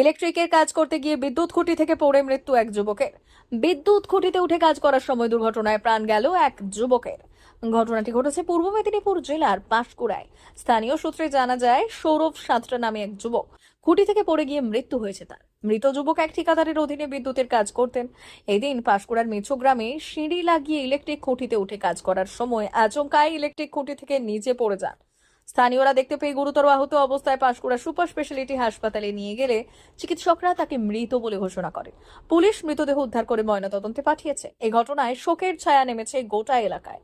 ইলেকট্রিকের কাজ করতে গিয়ে বিদ্যুৎ খুঁটি থেকে পড়ে মৃত্যু এক যুবকের। বিদ্যুৎ খুঁটিতে উঠে কাজ করার সময় দুর্ঘটনায় প্রাণ গেল এক যুবকের। ঘটনাটি ঘটেছে পূর্ব মেদিনীপুর জেলার পাঁশকুড়ায়। স্থানীয় সূত্রে জানা যায়, সৌরভ সাঁতরা নামে এক যুবক খুঁটি থেকে পড়ে গিয়ে মৃত্যু হয়েছে তার। মৃত যুবক এক ঠিকাদারের অধীনে বিদ্যুতের কাজ করতেন। এদিন পাঁশকুড়ার মিছো গ্রামে সিঁড়ি লাগিয়ে ইলেকট্রিক খুঁটিতে উঠে কাজ করার সময় আচমকায় ইলেকট্রিক খুঁটি থেকে নিচে পড়ে যান। স্থানীয়রা দেখতে পেয়ে গুরুতর আহত অবস্থায় পাঁশকুড়া সুপার স্পেশালিটি হাসপাতালে নিয়ে গেলে চিকিৎসকরা তাকে মৃত বলে ঘোষণা করে। পুলিশ মৃতদেহ উদ্ধার করে ময়নাতদন্তে পাঠিয়েছে। এই ঘটনায় শোকের ছায়া নেমেছে গোটা এলাকায়।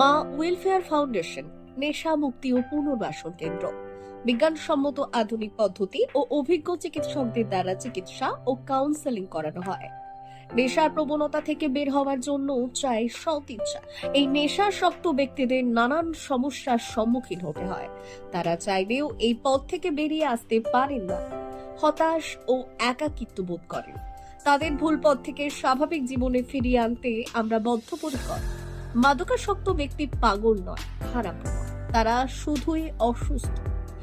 মা ওয়েলফেয়ার ফাউন্ডেশন, নেশা মুক্তি ও পুনর্বাসন কেন্দ্র। বিজ্ঞানসম্মত আধুনিক পদ্ধতি ও অভিজ্ঞ চিকিৎসকদের দ্বারা চিকিৎসা ও কাউন্সেলিং করানো হয়। নেশার প্রবণতা থেকে বের হওয়ার জন্য চাই সৎ ইচ্ছা। এই নেশাসক্ত ব্যক্তিদের নানান সমস্যার সম্মুখীন হতে হয়। তারা চাইলেও এই পথ থেকে বেরিয়ে আসতে পারেন না। হতাশ ও একাকিত্ব বোধ করেন। তাদের ভুল পথ থেকে স্বাভাবিক জীবনে ফিরিয়ে আনতে আমরা বদ্ধপরিকর। মাদকাসক্ত ব্যক্তি পাগল নয়, খারাপ নয়। তারা শুধুই অসুস্থ।